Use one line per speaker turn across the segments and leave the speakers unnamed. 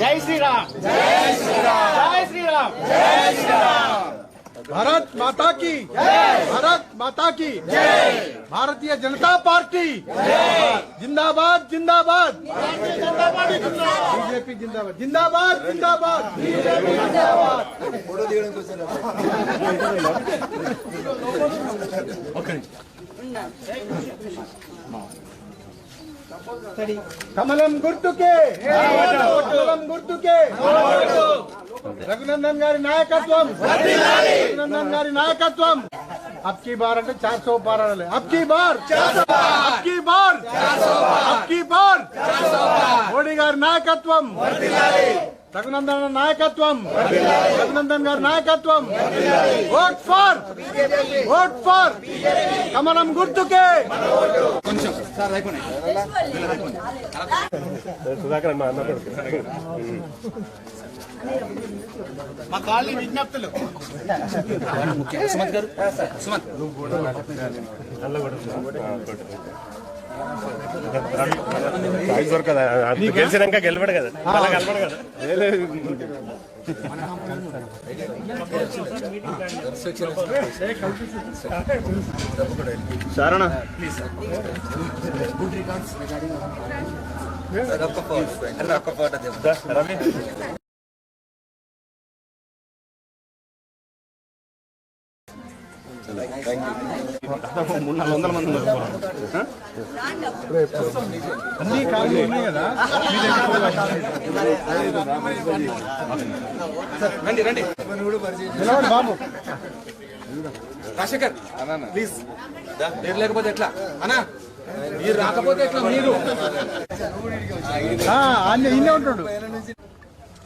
జై శ్రీరామ్. జై శ్రీరామ్. జై శ్రీరామ్.
भारत माता की भारत माता की भारतीय जनता पार्टी जिंदाबाद। जिंदाबाद बीजेपी जिंदाबाद। जिंदाबाद जिंदाबाद। కమలం గుర్తుకే కమలం గుర్తుకే రఘునందన్ గారి నాయకత్వం రఘునందన్ గారి నాయకత్వం అబ్కి బార్ అంటే చార్ సో బార్ అనాలి అబ్కి బార్ అబ్కి బార్ అబ్కి బార్ మోడీ గారి నాయకత్వం రఘునందన్ నాయకత్వం. రఘునందన్ గారి నాయకత్వం. ఓట్ ఫార్ ఓట్ ఫార్ కమలం గుర్తుకే.
మా కాలనీ విజ్ఞప్తులు.
దొరకదా గెలిచినాక గెలవడు కదా మళ్ళా గెలవడు కదా శరణ రవి మూడు నాలుగు వందల మంది ఉన్నారు
అన్ని ఖాళీ ఉన్నాయి కదా
రండి రండి
బాబు
రాజశేఖర్ ప్లీజ్ మీరు లేకపోతే ఎట్లా? అన్నా మీరు రాకపోతే ఎట్లా మీరు?
ఇన్నే ఉంటాడు.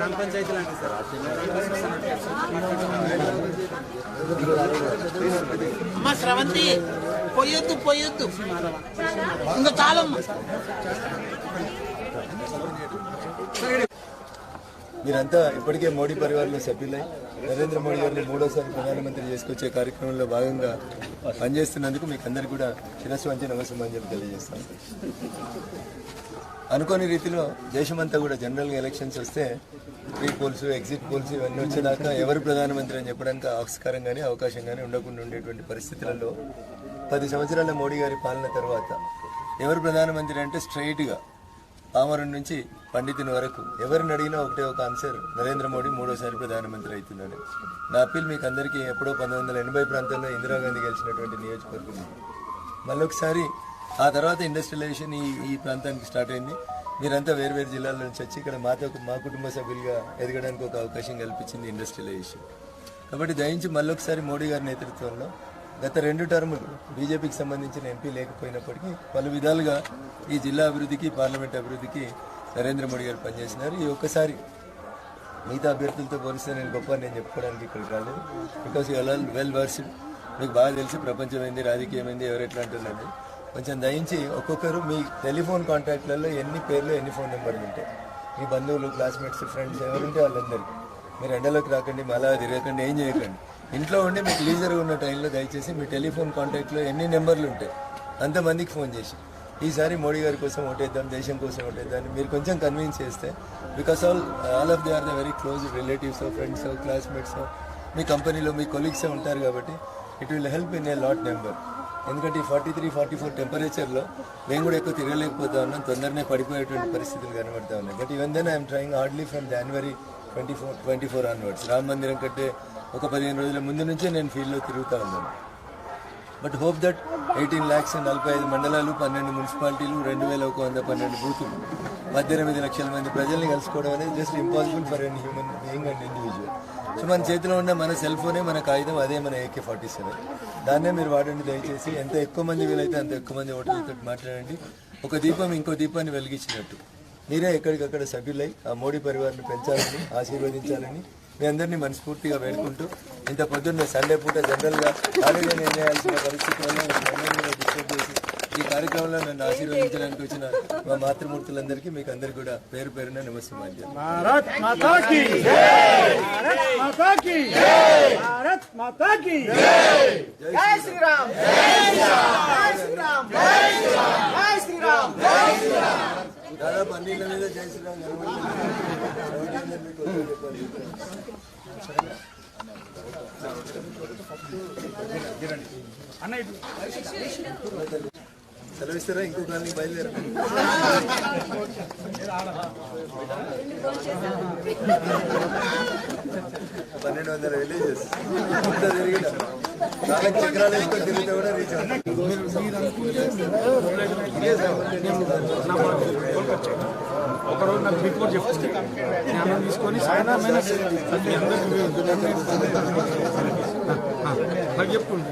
గ్రామ పంచాయతీ లాంటి సార్.
అమ్మ స్రవంతి పొయ్యొద్దు పొయ్యొద్దు ఇంకా చాలమ్మ.
మీరంతా ఇప్పటికే మోడీ పరివారంలో సభ్యులై నరేంద్ర మోడీ గారిని మూడోసారి ప్రధానమంత్రి చేసుకొచ్చే కార్యక్రమంలో భాగంగా పనిచేస్తున్నందుకు మీకు అందరికీ కూడా శిరస్సు వంచి నమస్సమాంజలి తెలియజేస్తాను. అనుకోని రీతిలో దేశమంతా కూడా జనరల్గా ఎలక్షన్స్ వస్తే ప్రీ పోల్స్ ఎగ్జిట్ పోల్స్ ఇవన్నీ వచ్చేదాకా ఎవరు ప్రధానమంత్రి అని చెప్పడానికి ఆస్కారం కానీ అవకాశం కానీ ఉండకుండా ఉండేటువంటి పరిస్థితులలో పది సంవత్సరాల మోడీ గారి పాలన తర్వాత ఎవరు ప్రధానమంత్రి అంటే స్ట్రైట్గా పామరం నుంచి పండితుని వరకు ఎవరిని అడిగినా ఒకటే ఒక ఆన్సర్ నరేంద్ర మోడీ మూడోసారి ప్రధానమంత్రి అవుతున్నాడు. నా అప్పీల్ మీకు అందరికీ ఎప్పుడో పంతొమ్మిది వందల ఎనభై ప్రాంతంలో ఇందిరాగాంధీ గెలిచినటువంటి నియోజకవర్గం. మళ్ళొకసారి ఆ తర్వాత ఇండస్ట్రియలైజేషన్ ఈ ఈ ప్రాంతానికి స్టార్ట్ అయింది. మీరంతా వేరు వేరు జిల్లాల నుంచి వచ్చి ఇక్కడ మాతో మా కుటుంబ సభ్యులుగా ఎదగడానికి ఒక అవకాశం కల్పించింది ఇండస్ట్రియలైజేషన్ కాబట్టి దయించి మళ్ళొకసారి మోడీ గారి నేతృత్వంలో గత రెండు టర్ములు బీజేపీకి సంబంధించిన ఎంపీ లేకపోయినప్పటికీ పలు విధాలుగా ఈ జిల్లా అభివృద్ధికి పార్లమెంట్ అభివృద్ధికి నరేంద్ర మోడీ గారు పనిచేసినారు ఈ ఒక్కసారి మిగతా అభ్యర్థులతో పోలిస్తే నేను గొప్ప నేను చెప్పుకోవడానికి ఇక్కడికి రాలేదు. Because you all well versed మీకు బాగా తెలిసి ప్రపంచం ఏంది రాజకీయం ఏంది ఎవరు ఎట్లా అంటున్నది కొంచెం దయించి ఒక్కొక్కరు మీ టెలిఫోన్ కాంటాక్ట్లలో ఎన్ని పేర్లు ఎన్ని ఫోన్ నెంబర్లు ఉంటాయి మీ బంధువులు క్లాస్మేట్స్ ఫ్రెండ్స్ ఎవరుంటే వాళ్ళందరికీ మీరు ఎండలోకి రాకండి మళ్ళా తిరగకండి ఏం చేయకండి. ఇంట్లో ఉండి మీకు లీజర్గా ఉన్న టైంలో దయచేసి మీ టెలిఫోన్ కాంటాక్ట్లో ఎన్ని నెంబర్లు ఉంటాయి అంతమందికి ఫోన్ చేసి ఈసారి మోడీ గారి కోసం ఓటేద్దాం దేశం కోసం ఓటేద్దాం మీరు కొంచెం కన్విన్స్ చేస్తే because all all of the are the very close relatives friends classmates మీ కంపెనీలో మీ కొలీగ్స్ ఉంటారు కాబట్టి it will help in a lot number. ఎందుకంటే ఈ ఫార్టీ త్రీ ఫార్టీ ఫోర్ టెంపరేచర్లో మేము కూడా ఎక్కువ తిరగలేకపోతా ఉన్నాం. తొందరనే పడిపోయేటువంటి పరిస్థితులు కనబడతా ఉన్నాయి. But even then I'm trying hardly from January twenty four twenty four onwards Rama మందిరం కంటే ఒక పదిహేను రోజుల ముందు నుంచే నేను ఫీల్డ్లో తిరుగుతూ ఉన్నాను. But hope that eighteen lakhs నలభై ఐదు మండలాలు పన్నెండు మున్సిపాలిటీలు రెండు వేల ఒక వంద పన్నెండు బూతులు పద్దెనిమిది లక్షల మంది ప్రజల్ని కలుసుకోవడం అనేది just impossible for an human being and individual so మన చేతిలో ఉన్న మన సెల్ ఫోనే మన కాగితం అదే మన ఏకే ఫార్టీ సెవెన్ దాన్నే మీరు వాడండి దయచేసి. ఎంత ఎక్కువ మంది వీలైతే అంత ఎక్కువ మంది ఓటర్లతో మాట్లాడండి. ఒక దీపం ఇంకో దీపాన్ని వెలిగించినట్టు. మీరే ఎక్కడికక్కడ సభ్యులై ఆ మోడీ పరివారాన్ని పెంచాలని ఆశీర్వదించాలని మీ అందరినీ మనస్ఫూర్తిగా వేడుకుంటూ ఇంత పొద్దున్న సండే పూట జనరల్గా ఖాళీగా నిర్ణయాల్సిన పరిస్థితుల్లో నన్ను ఆశీర్వదించడానికి వచ్చిన మా మాతృమూర్తులందరికీ మీకు అందరికీ కూడా పేరు పేరున నమస్కారం
భారత్ మాతా కీ భారత్ మాతా కీ భారత్ మాతా కీ
జై శ్రీరామ్ జై శ్రీరామ్ జై శ్రీరామ్ జై శ్రీరామ్ జై శ్రీరామ్
దాదాపు అన్ని మీద జై శ్రీరామ్ అన్న సెలవిస్తారా ఇంకో కాలనీ బయలుదేరా. పన్నెండు వందల విలేజెస్ తిరిగిన. నాలుగు చక్రాలు వేసుకొని తిరిగితే కూడా రీచ్
ఒకరోజు నాకు బిఫోర్ చెప్తుంది జ్ఞానం తీసుకొని సాయంత్రం నాకు చెప్పుకుంది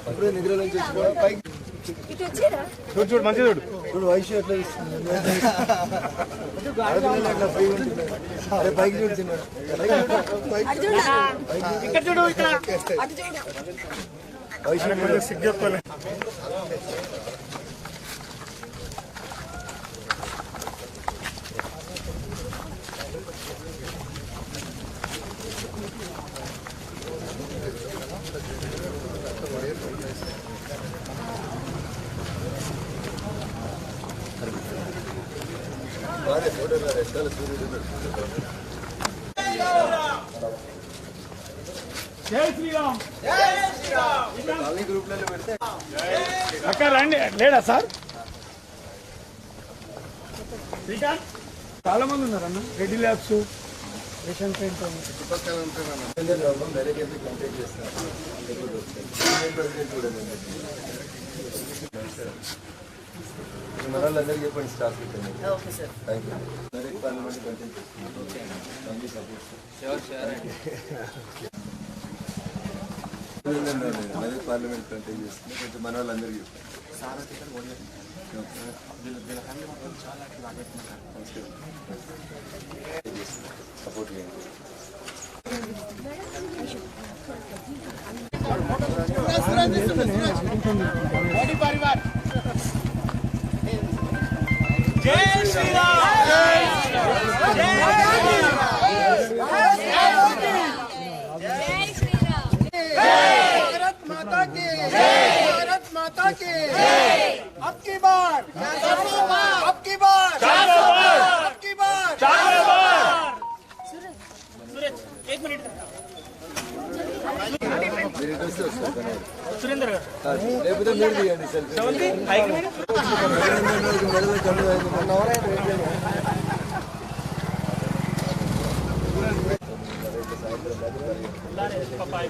అప్పుడే నిద్రలోంచి వచ్చిన పైకి
చూడు చూడు మంచిగా చూడు
చూడు వయసు ఎట్లా ఇస్తుంది ఆడపిల్లలు ఎట్లా ఫ్రీగా ఉంటుంది అరే పైకి చూడు చిన్నాడు. పైకి చూడు.
ఇక్కడ చూడు ఇక్కడ
వయసు ఎట్లా
సిగ్గెత్తాలి అక్క రండి. లేడా సార్? చాలా మంది ఉన్నారు అన్న రెడ్డి ల్యాబ్స్ రేషన్ సెంటర్
చుట్టుపక్కల అమ్మ మేనేజ్ చెప్పి కంప్లీట్ చేస్తారు ఎప్పుడు వస్తాయి. యూనియన్ ప్రెసిడెంట్ కూడా నేను. మన వాళ్ళందరికీ చెప్పండి staff thank you direct parliament content family support direct parliament content చేస్తుంది కొంచెం మన వాళ్ళందరికీ సపోర్ట్ చేయండి
మోడీ పరివార్ జై
సురేందర్ గారు లేకపోతే మీరు తీయండి సెల్ఫీ పప్పాయి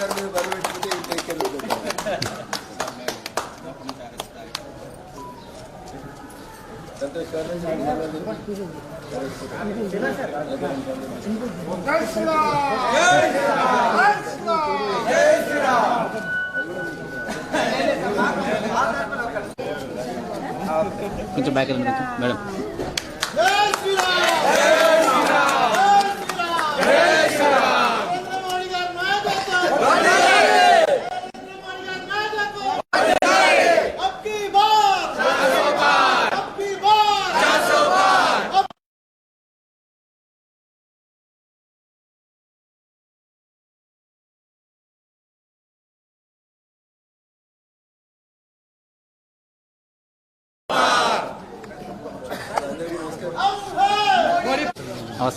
ప్రెసిడెంట్ గారి మీద బరువు పెట్టుకుంటే ఈ టేక్ కేర్ సంతోష్ గారు
కొంచెం బ్యాక్ వెళ్ళండి కొంచెం
madam Narendra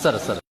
sir sir.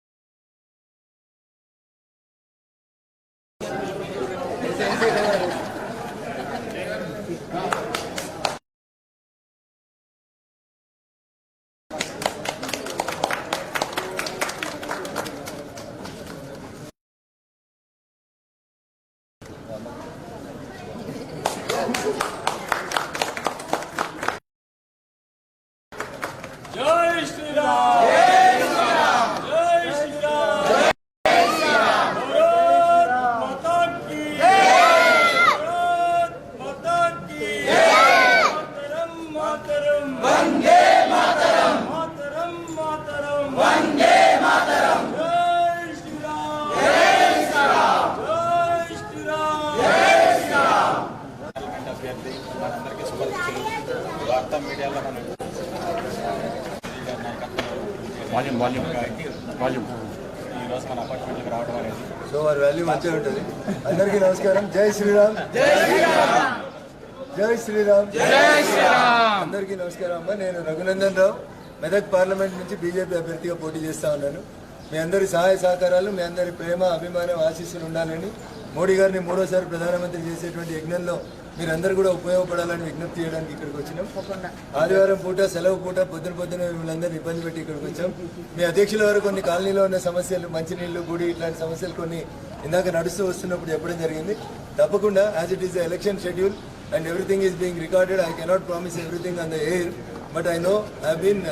Volume volume volume
so వారి వాల్యూ మంచిగా ఉంటుంది. అందరికీ నమస్కారం. జై శ్రీరామ్. జై శ్రీరామ్. జై శ్రీరామ్. అందరికీ నమస్కారం అమ్మ. నేను రఘునందన్ రావు. మెదక్ పార్లమెంట్ నుంచి బీజేపీ అభ్యర్థిగా పోటీ చేస్తా ఉన్నాను. మీ అందరి సహాయ సహకారాలు మీ అందరి ప్రేమ అభిమానం ఆశీస్సులు ఉండాలని మోడీ గారిని మూడోసారి ప్రధానమంత్రి చేసేటువంటి యజ్ఞంలో మీరందరూ కూడా ఉపయోగపడాలని విజ్ఞప్తి చేయడానికి ఇక్కడికి వచ్చినాం. ఆదివారం పూట సెలవు పూట పొద్దున పొద్దున మిమ్మల్ని ఇబ్బంది పెట్టి ఇక్కడికి వచ్చాం. మీ అధ్యక్షుల వారు కొన్ని కాలనీలో ఉన్న సమస్యలు మంచినీళ్ళు గుడి ఇట్లాంటి సమస్యలు కొన్ని ఇందాక నడుస్తూ వస్తున్నప్పుడు చెప్పడం జరిగింది. తప్పకుండా as it is the election schedule and everything is being recorded I cannot promise everything on the air but I know I been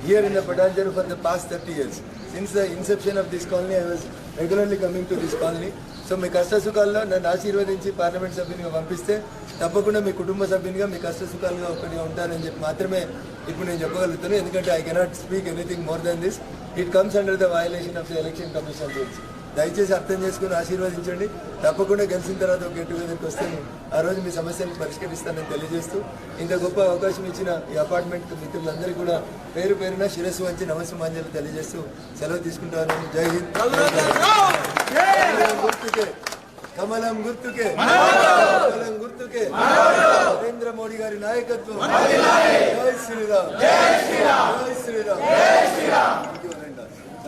here in the Patanjali for the past 30 years. Since the inception of this colony I was regularly coming to this colony so మీ కష్టసుఖాల్లో నన్ను ఆశీర్వదించి parliament సభ్యునిగా పంపిస్తే తప్పకుండా మీ కుటుంబ సభ్యునిగా మీ కష్టసుఖాలుగా ఒకటిగా ఉంటానని చెప్పి మాత్రమే ఇప్పుడు నేను చెప్పగలుగుతాను ఎందుకంటే I cannot speak anything more than this it comes under the violation of the election commission rules దయచేసి అర్థం చేసుకుని ఆశీర్వదించండి. తప్పకుండా గెలిచిన తర్వాత ఒక గెట్ టుగెదర్కి వస్తే ఆ రోజు మీ సమస్యలను పరిష్కరిస్తానని తెలియజేస్తూ ఇంత గొప్ప అవకాశం ఇచ్చిన ఈ అపార్ట్మెంట్ మిత్రులందరూ కూడా పేరు పేరున శిరస్సు వంచి నమస్సుమాంజలు తెలియజేస్తూ సెలవు తీసుకుంటాను. జై హింద్. గుర్తుకే కమలం గుర్తుకే కమలం గుర్తుకే. నరేంద్ర మోడీ గారి నాయకత్వం. జై శ్రీరామ్. జై శ్రీరామ్. జై శ్రీరామ్.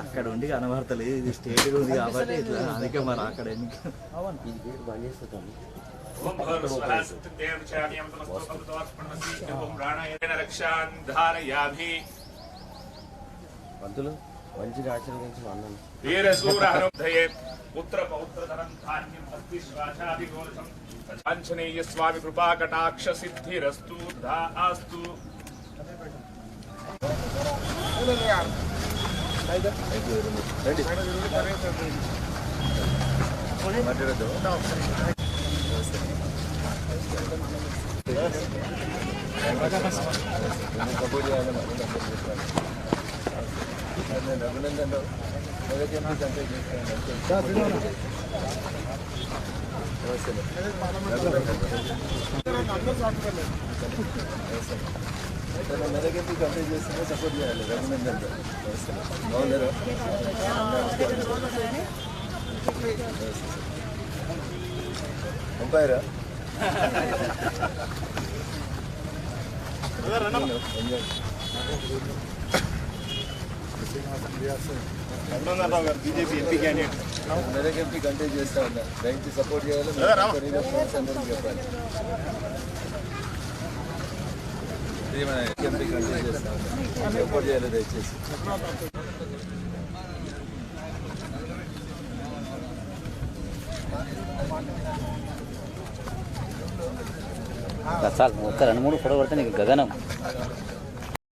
అక్కడ ఉండి కనబడతలేదు. ఇది స్టేట్ ఉంది కాబట్టి ఇట్లా అందుకే మరి అక్కడ
ధారయామి
పంతులు మంచిగా ఆచరించి అన్నాను
పుత్ర ధాన్యం ఆంజనేయ స్వామి కృపా కటాక్ష సిద్ధిరస్తు ధా ఆస్తు.
సపోర్ట్ మొదటి ఎంపీ చేస్తాను మెదక్ ఎంపీ కంటెక్ట్ చేస్తుంటే సపోర్ట్ చేయాలి రఘునందన్ రావు బాగుందరా అంపైరా
BJP MP candidate
Medak MP contact చేస్తా ఉన్నా దయచేసి సపోర్ట్ చేయాలి ఫ్రెండ్స్ అందరికి చెప్పాలి ఎంపీ కంటెక్ట్ చేస్తా ఉన్నా సపోర్ట్ చేయాలి దయచేసి.
చాలు ఒక్క రెండు మూడు ఫోటో పడితే నీకు గగనం.